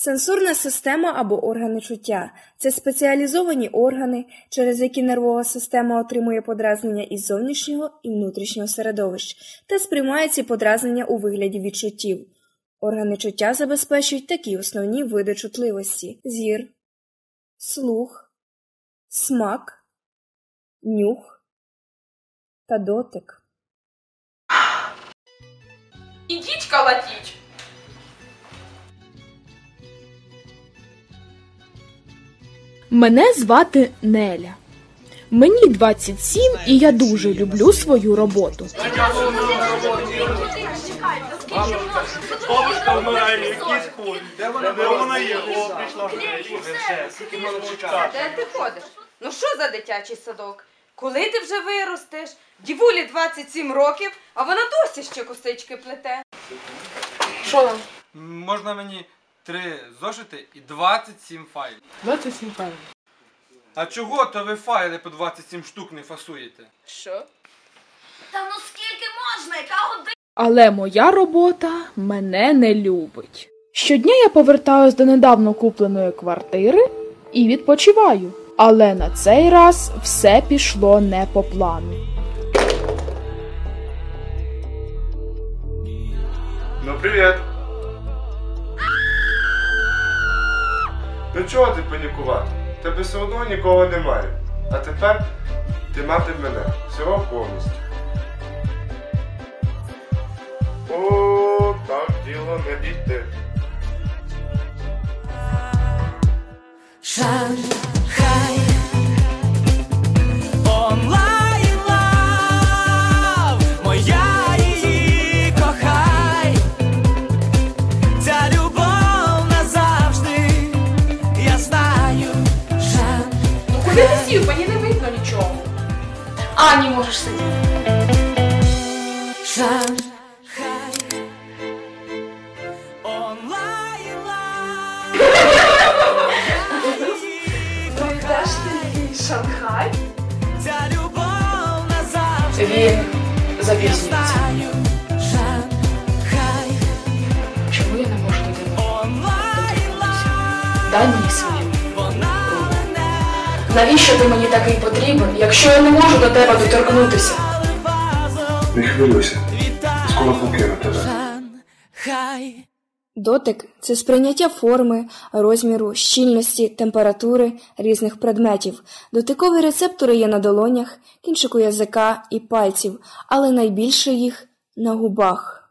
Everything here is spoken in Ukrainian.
Сенсорна система або органи чуття це спеціалізовані органи, через які нервова система отримує подразнення із зовнішнього і внутрішнього середовищ та сприймає ці подразнення у вигляді відчуттів. Органи чуття забезпечують такі основні види чутливості зір, слух, смак, нюх та дотик. Ідіть калатіть. Мене звати Неля. Мені 27 і я дуже люблю свою роботу. Бабушка вмирає, якісь. Де вона, Де вона є? Де ти ходиш? Ну що за дитячий садок? Коли ти вже виростеш? Дівулі 27 років, а вона досі ще косички плете. Що там? Можна мені три зошити і 27 файлів. 27 файлів. А чого то ви файли по 27 штук не фасуєте? Що? Та ну скільки можна? Яка година? Але моя робота мене не любить. Щодня я повертаюсь до недавно купленої квартири і відпочиваю. Але на цей раз все пішло не по плану. Ну, привіт. Ну чого ти панікувати? Тебе все одно нікого немає. А тепер ти мати мене. Всього повністю. О, так діло не дійти. Шанхай Куди ти сів? Мені не видно нічого. А, не можеш сидіти. Шанхай Онлайн лав Теж ти Шанхай? Ця любов назавжди Він Я запізнюється. знаю Шанхай Чому я не можу до тебе? Онлайн лав Дай мені свою. Навіщо ти мені такий потрібен, якщо я не можу до тебе доторкнутися? Не хвилюйся. Скоро покину тебе. Дотик це сприйняття форми, розміру, щільності, температури різних предметів. Дотикові рецептори є на долонях, кінчику язика і пальців, але найбільше їх на губах.